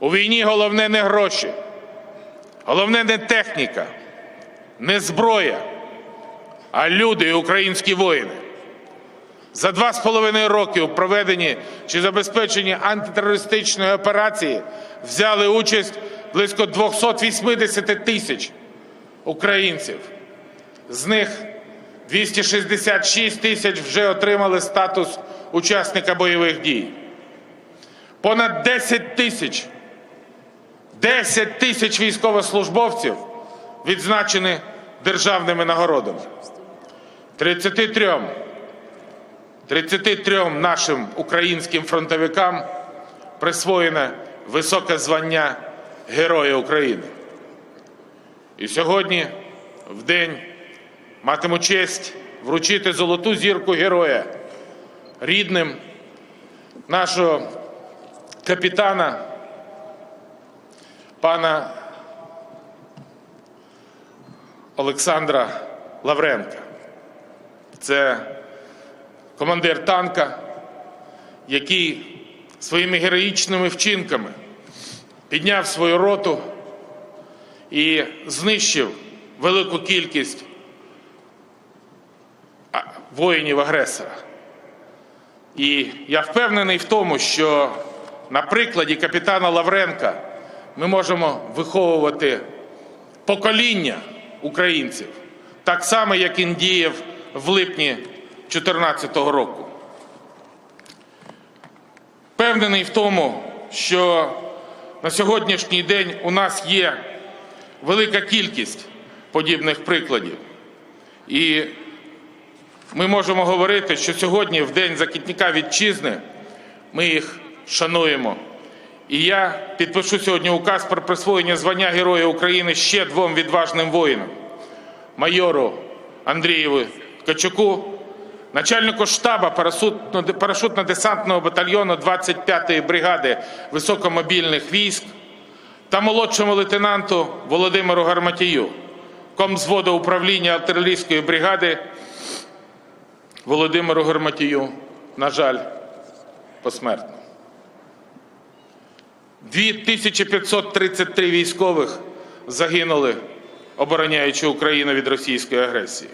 У війні головне не гроші, головне не техніка, не зброя, а люди і українські воїни. За два з половиною роки у проведенні чи забезпеченні антитерористичної операції взяли участь близько 280 тисяч українців. З них 266 тисяч вже отримали статус учасника бойових дій. Понад 10 тисяч 10 тисяч військовослужбовців відзначені державними нагородами. 33 33 нашим українським фронтовикам присвоєне високе звання Героя України. І сьогодні, в день, матиму честь вручити золоту зірку героя рідним нашого капітана, пана Олександра Лавренка. Це командир танка, який своїми героїчними вчинками підняв свою роту і знищив велику кількість воїнів-агресора. І я впевнений в тому, що на прикладі капітана Лавренка ми можемо виховувати покоління українців, так само, як він діяв в липні 2014 року. Впевнений в тому, що на сьогоднішній день у нас є велика кількість подібних прикладів. І ми можемо говорити, що сьогодні, в День захисника вітчизни, ми їх шануємо. І я підпишу сьогодні указ про присвоєння звання Героя України ще двом відважним воїнам: майору Андрієву Ткачуку, начальнику штаба парашутно-десантного батальйону 25-ї бригади високомобільних військ та молодшому лейтенанту Володимиру Гарматію, комзводу управління артилерійської бригади Володимиру Гарматію, на жаль, посмертно. 2533 військових загинули, обороняючи Україну від російської агресії.